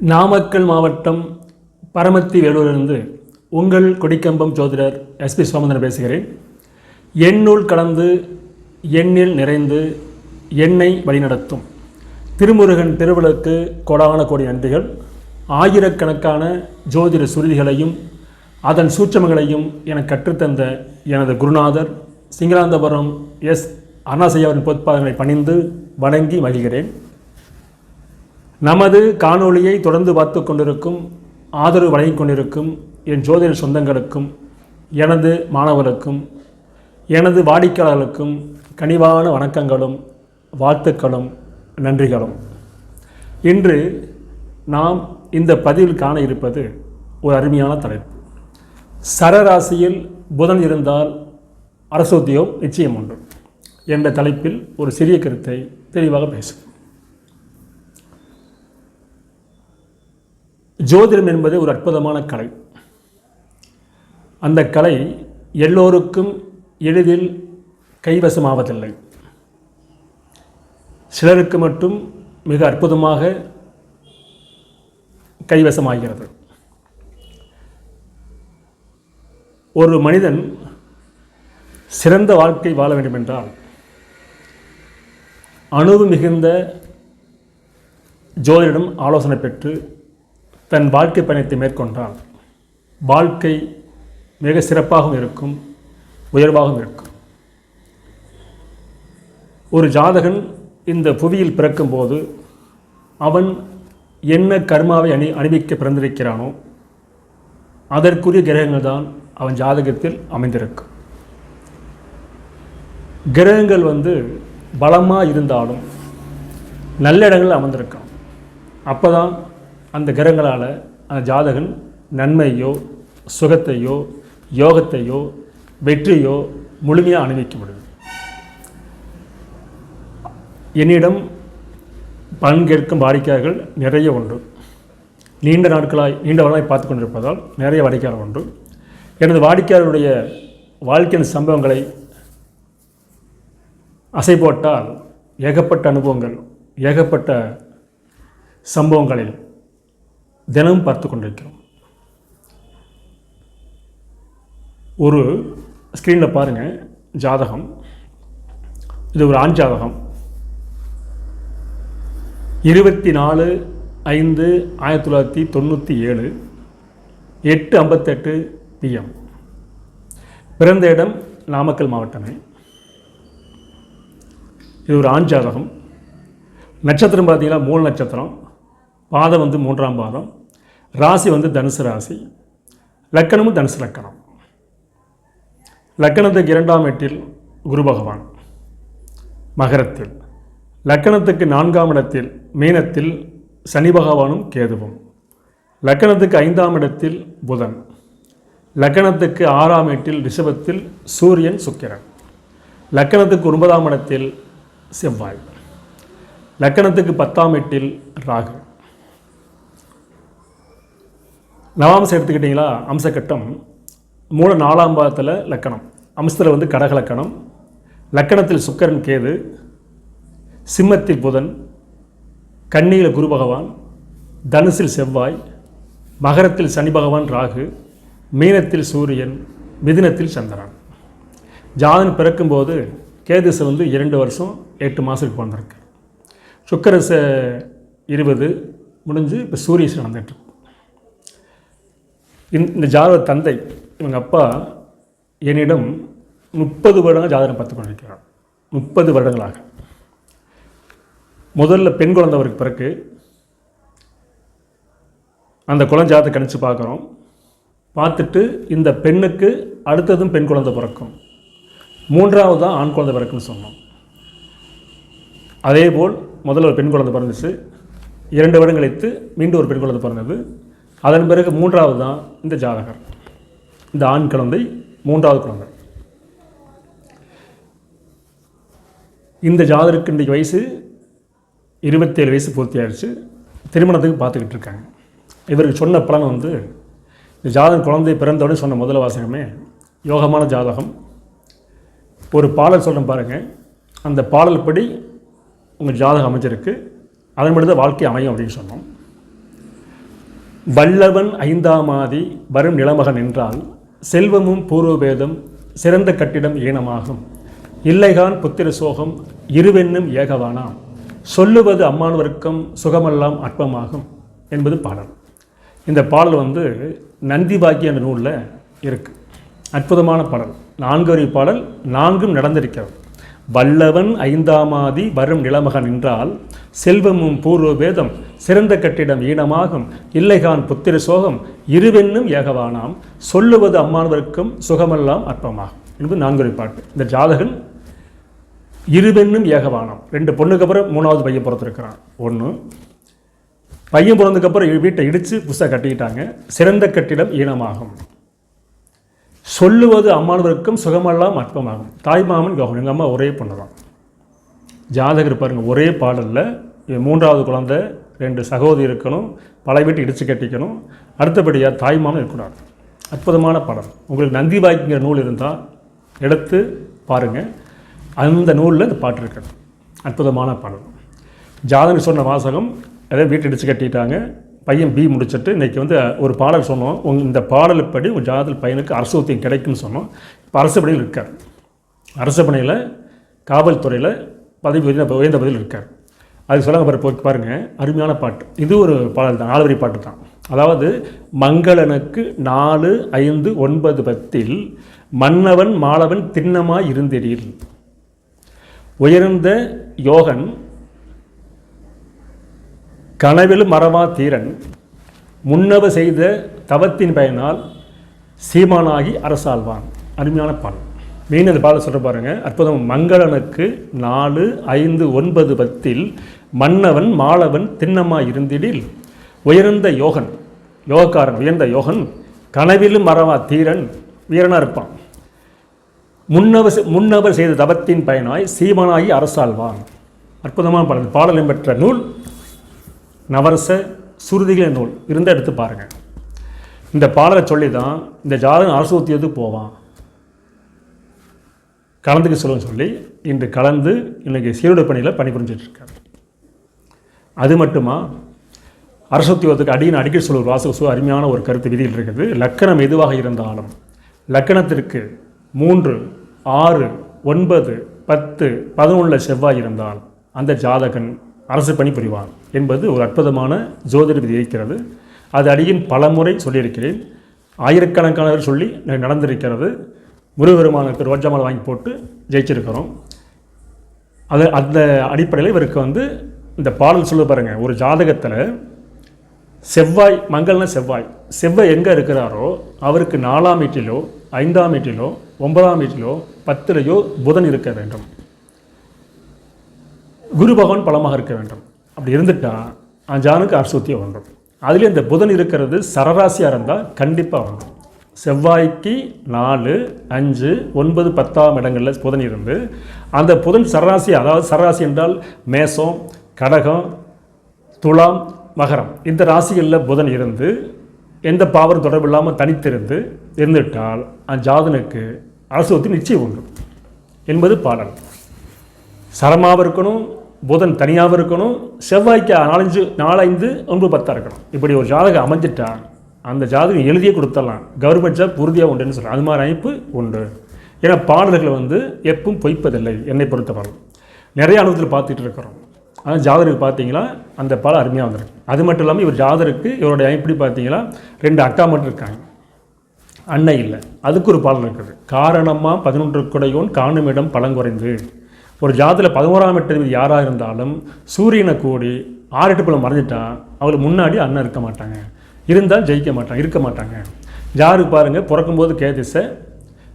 நாமக்கல் மாவட்டம் பரமத்தி வேலூரிலிருந்து உங்கள் கொடிக்கம்பம் ஜோதிடர் எஸ்பி சோமந்தன் பேசுகிறேன். எண்ணுள் கலந்து எண்ணில் நிறைந்து எண்ணெய் வழிநடத்தும். திருமுருகன் திருவிளக்கு கோடான கோடி நன்றிகள். ஆயிரக்கணக்கான ஜோதிட சுருதிகளையும் அதன் சூட்சமங்களையும் எனக்கு கற்றுத்தந்த எனது குருநாதர் சிங்களாந்தபுரம் எஸ் அண்ணாசையாவின் பொற்பாதங்களை பணிந்து வணங்கி மகிழ்கிறேன். நமது காணொளியை தொடர்ந்து பார்த்து கொண்டிருக்கும் ஆதரவு வழங்கிக் கொண்டிருக்கும் என் ஜோதிட சொந்தங்களுக்கும் எனது மாணவர்களுக்கும் எனது வாடிக்கையாளர்களுக்கும் கனிவான வணக்கங்களும் வாழ்த்துக்களும் நன்றிகளும். இன்று நாம் இந்த பதிவில் காண இருப்பது ஒரு அருமையான தலைப்பு. சரராசியில் புதன் இருந்தால் அரசோத்தியம் நிச்சயம் உண்டு. என்ற தலைப்பில் ஒரு சிறிய கருத்தை தெளிவாக பேசுவோம். ஜோதிடம் என்பது ஒரு அற்புதமான கலை. அந்த கலை எல்லோருக்கும் எளிதில் கைவசமாவதில்லை. சிலருக்கு மட்டும் மிக அற்புதமாக கைவசமாகிறது. ஒரு மனிதன் சிறந்த வாழ்க்கை வாழ வேண்டுமென்றால் அணுவு மிகுந்த ஜோதிடம் ஆலோசனை பெற்று தன் வாழ்க்கை பயணத்தை மேற்கொண்டால் வாழ்க்கை மிக சிறப்பாகவும் இருக்கும் உயர்வாகவும் இருக்கும். ஒரு ஜாதகன் இந்த புவியில் பிறக்கும்போது அவன் என்ன கர்மாவை அணி அணிவிக்க பிறந்திருக்கிறானோ அதற்குரிய கிரகங்கள் தான் அவன் ஜாதகத்தில் அமைந்திருக்கும் கிரகங்கள் வந்து பலமாக இருந்தாலும் நல்ல இடங்களில் அமர்ந்திருக்கான். அப்போ தான் அந்த கிரகங்களால் அந்த ஜாதகன் நன்மையோ சுகத்தையோ யோகத்தையோ வெற்றியோ முழுமையாக அனுபவிக்க முடியும் என்னிடம் பலன் கேட்கும் வாடிக்கையாளர்கள் நிறைய உண்டு. நீண்ட நாட்களாய் நீண்ட வரலாய் பார்த்து கொண்டிருப்பதால் நிறைய வாடிக்கையாளர் உண்டு. எனது வாடிக்கையாளருடைய வாழ்க்கையின் சம்பவங்களை அசை போட்டால் ஏகப்பட்ட அனுபவங்கள் ஏகப்பட்ட சம்பவங்களில் தினமும் பார்த்து கொண்டிருக்கிறோம். ஒரு ஸ்க்ரீனில் பாருங்கள் ஜாதகம். இது ஒரு ஆண் ஜாதகம். இருபத்தி நாலு ஐந்து ஆயிரத்தி தொள்ளாயிரத்தி தொண்ணூற்றி ஏழு எட்டு ஐம்பத்தெட்டு பிஎம். பிறந்த இடம் நாமக்கல் மாவட்டமே. இது ஒரு ஆண் ஜாதகம். நட்சத்திரம் பார்த்தீங்கன்னா மூணு நட்சத்திரம். பாதம் வந்து மூன்றாம் பாதம். ராசி வந்து தனுசு ராசி லக்கணமும் தனுசு லக்கணம். லக்கணத்துக்கு இரண்டாம் எட்டில் குரு பகவான் மகரத்தில். லக்கணத்துக்கு நான்காம் இடத்தில் மீனத்தில் சனி பகவானும் கேதுவும். லக்கணத்துக்கு ஐந்தாம் இடத்தில் புதன். லக்கணத்துக்கு ஆறாம் எட்டில் ரிஷபத்தில் சூரியன் சுக்கிரன். லக்கணத்துக்கு ஒன்பதாம் இடத்தில் செவ்வாய். லக்கணத்துக்கு பத்தாம் எட்டில் ராகு. நவாம்சம் எடுத்துக்கிட்டிங்களா? அம்சக்கட்டம் மூல நாலாம் பாதத்தில் லக்கணம். அம்சத்தில் வந்து கடக லக்கணம். லக்கணத்தில் சுக்கரன் கேது. சிம்மத்தில் புதன். கண்ணியில் குரு பகவான். தனுசில் செவ்வாய். மகரத்தில் சனி பகவான் ராகு. மீனத்தில் சூரியன். மிதினத்தில் சந்திரன். ஜாதன் பிறக்கும்போது கேதுசை வந்து இரண்டு வருஷம் எட்டு மாதத்துக்கு பிறந்திருக்கு. சுக்கரச இருபது. முடிஞ்சு இப்போ சூரியசு நடந்துட்டு இந்த ஜாதக தந்தை இவங்க அப்பா என்னிடம் முப்பது வருடங்கள் ஜாதகம் பார்த்து கொண்டிருக்கிறார் முப்பது வருடங்களாக. முதல்ல பெண் குழந்தை அவருக்கு பிறகு அந்த குழந்தை ஜாதத்தை கணிச்சு பார்க்குறோம். பார்த்துட்டு இந்த பெண்ணுக்கு அடுத்ததும் பெண் குழந்தை பிறக்கும். மூன்றாவது தான் ஆண் குழந்தை பிறக்குன்னு சொன்னோம். அதே போல் முதல்ல ஒரு பெண் குழந்தை பிறந்துச்சு. இரண்டு வருடம் கழித்து மீண்டும் ஒரு பெண் குழந்தை பிறந்தது. அதன் பிறகு மூன்றாவது தான் இந்த ஜாதகர். இந்த ஆண் குழந்தை மூன்றாவது குழந்தை. இந்த ஜாதகருக்கு இன்றைக்கு வயசு இருபத்தேழு வயசு பூர்த்தி ஆயிடுச்சு. திருமணத்துக்கு பார்த்துக்கிட்டு இருக்காங்க. இவருக்கு சொன்ன பலன் வந்து இந்த ஜாதகம் குழந்தை பிறந்தவுடனே சொன்ன முதல் வாசகமே யோகமான ஜாதகம். ஒரு பாடல் சொல்கிறேன் பாருங்கள் அந்த பாடல் படி உங்கள் ஜாதகம் அமைஞ்சிருக்கு. அதன்படி தான் வாழ்க்கை அமையும் அப்படின்னு சொன்னோம். வல்லவன் ஐந்தாமாதி வரும் நிலமகன் என்றால் செல்வமும் பூர்வபேதம் சிறந்த கட்டிடம் ஈனமாகும் இல்லைகான் புத்திர சோகம் இருவென்னும் ஏகவானாம். சொல்லுவது அம்மானவர்க்கும் சுகமெல்லாம் அற்பமாகும் என்பது பாடல். இந்த பாடல் வந்து நந்தி பாக்கிய என்ற நூலில் இருக்குது அற்புதமான பாடல். நான்கு வரி பாடல் நான்கும் நடந்திருக்கிறது. வல்லவன் ஐந்தாமாதி வரும் நிலமகன் என்றால் செல்வமும் பூர்வ வேதம் சிறந்த கட்டிடம் ஈனமாகும் இல்லைகான் புத்திர சோகம் இருவென்னும் ஏகவானாம். சொல்லுவது அம்மானவருக்கும் சுகமெல்லாம் அற்பமாகும். என்பது நான்கு பாட்டு. இந்த ஜாதகன் இருவென்னும் ஏகவானம். ரெண்டு பொண்ணுக்கு அப்புறம் மூணாவது பையன் பிறந்திருக்கிறான். ஒன்று பையன் பிறந்ததுக்கப்புறம் வீட்டை இடித்து புதுசாக கட்டிக்கிட்டாங்க சிறந்த கட்டிடம் ஈனமாகும். சொல்லுவது அம்மானவருக்கும் சுகமெல்லாம் அற்பமாகும் தாய்மாமன் கௌரவம் எங்கள் அம்மா ஒரே பொண்ணு தான். ஜாதகர் பாருங்கள் ஒரே பாடலில் மூன்றாவது குழந்தை ரெண்டு சகோதரி இருக்கணும் பல வீட்டு இடித்து கட்டிக்கணும் அடுத்தபடியாக தாய்மாமன் இருக்கக்கூடாது. அற்புதமான படம் உங்களுக்கு நந்தி பாய்க்குங்கிற நூல் இருந்தால் எடுத்து பாருங்கள் அந்த நூலில் இந்த பாட்டு இருக்கணும் அற்புதமான பாடல். ஜாதகம் சொன்ன வாசகம் அதாவது வீட்டு இடித்து கட்டிட்டாங்க பையன் பி முடிச்சிட்டு இன்றைக்கி வந்து ஒரு பாடல் சொன்னோம். உங்கள் இந்த பாடலுப்படி உங்கள் ஜாதகத்தில் பையனுக்கு அரசு கிடைக்கும்னு சொன்னோம். இப்போ அரசு பணியில் இருக்கார். அரசு பணியில் காவல்துறையில் பதவி உயர்ந்த உயர்ந்த பதவியில் இருக்கார். அது சொல்லுங்க பாரு போய் பாருங்கள் அருமையான பாட்டு. இது ஒரு பாடல் தான் நாலு பாட்டு தான். அதாவது மங்களனுக்கு நாலு ஐந்து ஒன்பது பத்தில் மன்னவன் மாளவன் திண்ணமாய் இருந்தெடியில் உயர்ந்த யோகன் கனவில் மறவா தீரன் முன்னவ செய்த தவத்தின் பயனால் சீமானாகி அரசாழ்வான் அருமையான பாடல். மீன் அந்த பாடல் சொல்கிற பாருங்க. அற்புதம் மங்களனுக்கு நாலு ஐந்து ஒன்பது பத்தில் மன்னவன் மாளவன் திண்ணமாய் இருந்திடில் உயர்ந்த யோகன் யோகக்காரன் உயர்ந்த யோகன் கனவிலும் மறவா தீரன் வீரனா இருப்பான். முன்னவர் முன்னவர் செய்த தவத்தின் பயனாய் சீமனாகி அரசாழ்வான் அற்புதமான பாடல். பாடல் பெற்ற நூல் நவரச சுருதிகள் நூல். இருந்தால் எடுத்து பாருங்கள் இந்த பாடலை சொல்லி தான் இந்த ஜாதகம் அரசுத்தியது போவான். கலந்துக்க சொல்லுன்னு சொல்லி இன்று கலந்து இன்றைக்கி சீருடை பணியில் பணிபுரிஞ்சிட்ருக்காரு அது மட்டுமா அரசுத்தியோகத்துக்கு அடியின் அடிக்கடி சொல்லுவார் வாசகசு அருமையான ஒரு கருத்து விதியில் இருக்குது. லக்கணம் எதுவாக இருந்தாலும் லக்கணத்திற்கு மூன்று ஆறு ஒன்பது பத்து பதினொன்றில் செவ்வாய் இருந்தால் அந்த ஜாதகன் அரசு பணி புரிவார் என்பது ஒரு அற்புதமான ஜோதிட விதி இருக்கிறது அது அடியின் பலமுறை சொல்லியிருக்கிறேன். ஆயிரக்கணக்கானவர் சொல்லி நடந்திருக்கிறது. முருகபெருமானுக்கு ரோஜா மாலை வாங்கி போட்டு ஜெயிச்சிருக்கிறோம். அது அந்த அடிப்படையில் இவருக்கு வந்து இந்த பாடல் சொல்ல பாருங்கள் ஒரு ஜாதகத்தில் செவ்வாய் மங்கள்னா செவ்வாய். செவ்வாய் எங்கே இருக்கிறாரோ அவருக்கு நாலாம் வீட்டிலோ ஐந்தாம் வீட்டிலோ ஒன்பதாம் வீட்டிலோ பத்திலையோ புதன் இருக்க வேண்டும். குரு பகவான் பலமாக இருக்க வேண்டும். அப்படி இருந்துட்டா அந்த ஜானுக்கு அரசுத்தியம் வந்துடும் அதுலேயும் இந்த புதன் இருக்கிறது சரராசியாக இருந்தால் கண்டிப்பாக வந்துடும் செவ்வாய்க்கு நாலு அஞ்சு ஒன்பது பத்தாம் இடங்களில் புதன் இருந்து அந்த புதன் சரராசி அதாவது சரராசி என்றால் மேசம் கடகம் துலாம் மகரம். இந்த ராசிகளில் புதன் இருந்து எந்த பாவரும் தொடர்பு இல்லாமல் தனித்திருந்து இருந்துவிட்டால் அந்த ஜாதனுக்கு அரசு ஒத்தி நிச்சயம் உண்டு. என்பது பாடல். சரமாக இருக்கணும் புதன் தனியாகவும் இருக்கணும் செவ்வாய்க்கு நாலஞ்சு நாலஞ்சு ஒன்பது பத்தாக இருக்கணும். இப்படி ஒரு ஜாதகம் அமைஞ்சிட்டா அந்த ஜாதகம் எழுதியே கொடுத்துடலாம். கவர்மெண்ட் ஜாப் உறுதியாக உண்டுன்னு சொல்கிறேன் அது மாதிரி அமைப்பு உண்டு. ஏன்னா பாடல்கள் வந்து எப்பவும் பொய்ப்பதில்லை என்னை பொறுத்தவரை. நிறைய அனுபவத்தில் பார்த்துட்டு இருக்கிறோம். ஆனால் ஜாதருக்கு பார்த்தீங்களா அந்த பாடம் அருமையாக வந்திருக்கு. அது மட்டும் இல்லாமல் இவர் ஜாதருக்கு இவருடைய எப்படி பார்த்தீங்களா ரெண்டு அக்கா மட்டும் இருக்காங்க. அன்னை இல்லை. அதுக்கு ஒரு பாடல் இருக்குது. காரணமாக பதினொன்று குடையோன் காணும் இடம் பழங்குறைந்து. ஒரு ஜாதியில் பதினோராம் எட்டு யாராக இருந்தாலும் சூரியனை கூடி ஆறு எட்டு பழம் மறைஞ்சிட்டா அவங்களுக்கு முன்னாடி அண்ணன் இருக்க மாட்டாங்க. இருந்தால் ஜெயிக்க மாட்டாங்க இருக்க மாட்டாங்க. ஜாருக்கு பாருங்கள் பிறக்கும்போது கேதிசை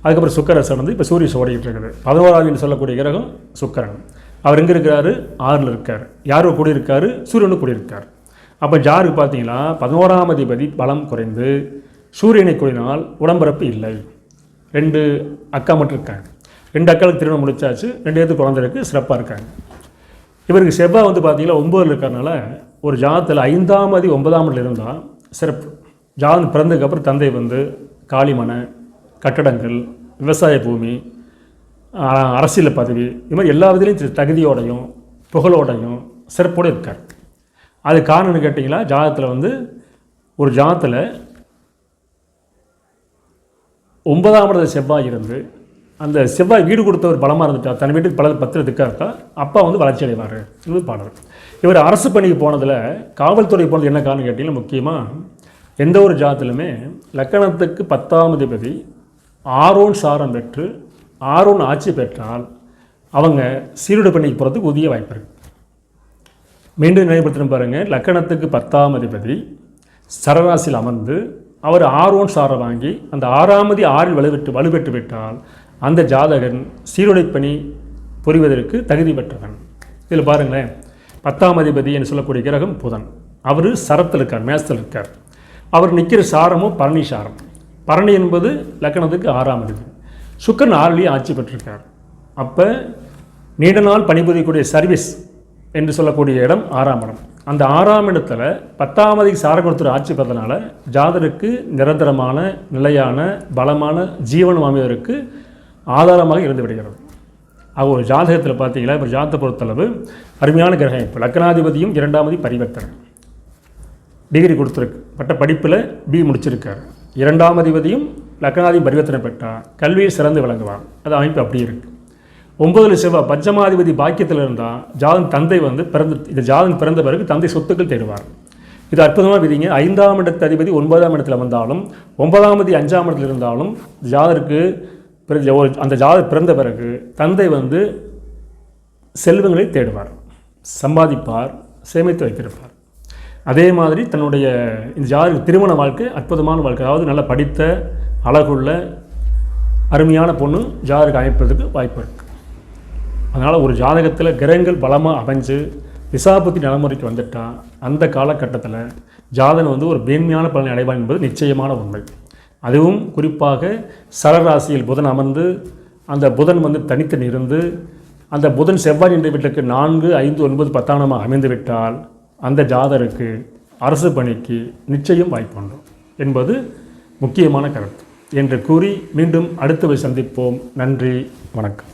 அதுக்கப்புறம் சுக்கரசன் வந்து இப்போ சூரியன் சோடிக்கிட்டு இருக்குது. பதினோராவது சொல்லக்கூடிய கிரகம் சுக்கரன். அவர் எங்கே இருக்கிறாரு ஆறில் இருக்கார். யாரோ கூடியிருக்காரு சூரியனு கூடியிருக்கார் அப்போ ஜாருக்கு பார்த்தீங்கன்னா பதினோராம் அதிபதி பலம் குறைந்து சூரியனை கூடினால் உடம்பிறப்பு இல்லை. ரெண்டு அக்கா மட்டும் இருக்காங்க. ரெண்டு அக்காளுக்கு திருமணம் முடிச்சாச்சு ரெண்டு பேருக்கு குழந்தை சிறப்பாக இருக்காங்க. இவருக்கு செவ்வாய் வந்து பார்த்தீங்கன்னா ஒம்பதில் இருக்கிறனால ஒரு ஜாதத்தில் ஐந்தாம் அதி ஒன்பதாம் இருந்தால் சிறப்பு. ஜாதம் பிறந்ததுக்கப்புறம் தந்தை வந்து காளிமனை கட்டடங்கள் விவசாய பூமி அரசியல் பதவி இது மாதிரி எல்லா விதிலையும் தகுதியோடையும் புகழோடையும் சிறப்போடு இருக்கார். அது காரணம்னு கேட்டிங்கன்னா ஜாதத்தில் வந்து ஒரு ஜாதத்தில் ஒன்பதாம் இடத்துல செவ்வாய் இருந்து அந்த செவ்வாய் வீடு கொடுத்தவர் பலமாக இருந்துட்டார் தன் வீட்டுக்கு பல பத்திரத்துக்காக இருக்கா? அப்பா வந்து வளர்ச்சி அடைவார். இது பாடல். இவர் அரசு பணிக்கு போனதில் காவல்துறை போனது என்ன காரணம் கேட்டிங்கன்னா முக்கியமாக எந்த ஒரு ஜாதத்திலுமே லக்கணத்துக்கு பத்தாம் அதிபதி ஆரோன் சாரம் பெற்று ஆரோன் ஆட்சி பெற்றால் அவங்க சீருடை பணிக்கு போகிறதுக்கு உரிய வாய்ப்பு இருக்குது மீண்டும் நினைவுபடுத்தணும் பாருங்கள் லக்கணத்துக்கு பத்தாம் அதிபதி சரராசியில் அமர்ந்து அவர் ஆரோன் சாரை வாங்கி அந்த ஆறாமதி ஆறில் வலுவிட்டு வலுப்பெற்று விட்டால் அந்த ஜாதகன் சீருடை பணி புரிவதற்கு தகுதி பெற்றவன். இதில் பாருங்களேன். பத்தாம் அதிபதி என்று சொல்லக்கூடிய கிரகம் புதன். அவர் சரத்தில் இருக்கார் மேசத்தில் இருக்கார். அவர் நிற்கிற சாரமும் பரணி சாரம். பரணி என்பது லக்கணத்துக்கு ஆறாம் அதிபதி. சுக்கன் ஆறுலேயும் ஆட்சி பெற்றிருக்கார். அப்போ நீண்ட நாள் பணிபுரியக்கூடிய சர்வீஸ் என்று சொல்லக்கூடிய இடம் ஆறாம் இடம். அந்த ஆறாம் இடத்துல பத்தாமதி சாரகுணத்தில் ஆட்சி பெறதுனால ஜாதருக்கு நிரந்தரமான நிலையான பலமான ஜீவனம் அமைவதற்கு ஆதாரமாக இருந்து விடுகிறது. ஆக ஒரு ஜாதகத்தில் பார்த்தீங்கன்னா இப்போ ஜாதகத்தை பொறுத்தளவு அருமையான கிரகம். இப்போ லக்னாதிபதியும் இரண்டாமதி பரிவர்த்தனை. டிகிரி கொடுத்துருக்கு. பட்ட படிப்பில் பி முடிச்சிருக்கார். இரண்டாம் அதிபதியும் லக்னாதிபதி பரிவர்த்தனை பெற்றால் கல்வியில் சிறந்து விளங்குவார். அது அமைப்பு அப்படி இருக்குது ஒன்பதுல செவ்வாய் பஞ்சமாதிபதி பாக்கியத்தில் இருந்தால் ஜாதன் தந்தை வந்து பிறந்த இந்த ஜாதன் பிறந்த பிறகு தந்தை சொத்துக்கள் தேடுவார். இது அற்புதமாக விதிங்க. ஐந்தாம் இடத்து அதிபதி ஒன்பதாம் இடத்தில் வந்தாலும் ஒன்பதாம் அதிபதி அஞ்சாம் இடத்தில் இருந்தாலும் ஜாதருக்கு பிறந்த ஒரு அந்த ஜாத பிறந்த பிறகு தந்தை வந்து செல்வங்களை தேடுவார் சம்பாதிப்பார் சேமித்து வைத்திருப்பார். அதே மாதிரி தன்னுடைய இந்த ஜாதக திருமண வாழ்க்கை அற்புதமான வாழ்க்கை. அதாவது நல்லா படித்த அழகுள்ள அருமையான பொண்ணு ஜாதகம் அமைப்பதற்கு வாய்ப்பு இருக்குது அதனால் ஒரு ஜாதகத்தில் கிரகங்கள் பலமாக அமைஞ்சு விசாபத்தி நடைமுறைக்கு வந்துட்டால் அந்த காலகட்டத்தில் ஜாதகம் வந்து ஒரு மேன்மையான பலனை அடைவான் என்பது நிச்சயமான உண்மை. அதுவும் குறிப்பாக சரராசியில் புதன் அமர்ந்து அந்த புதன் வந்து தனித்து இருந்து அந்த புதன் செவ்வாய் என்ற வீட்டுக்கு நான்கு ஐந்து ஒன்பது பத்தானமாக அமைந்துவிட்டால் அந்த ஜாதருக்கு அரசு பணிக்கு நிச்சயம் வாய்ப்புண்டு என்பது முக்கியமான கருத்து என்று கூறி மீண்டும் அடுத்தவை சந்திப்போம். நன்றி வணக்கம்.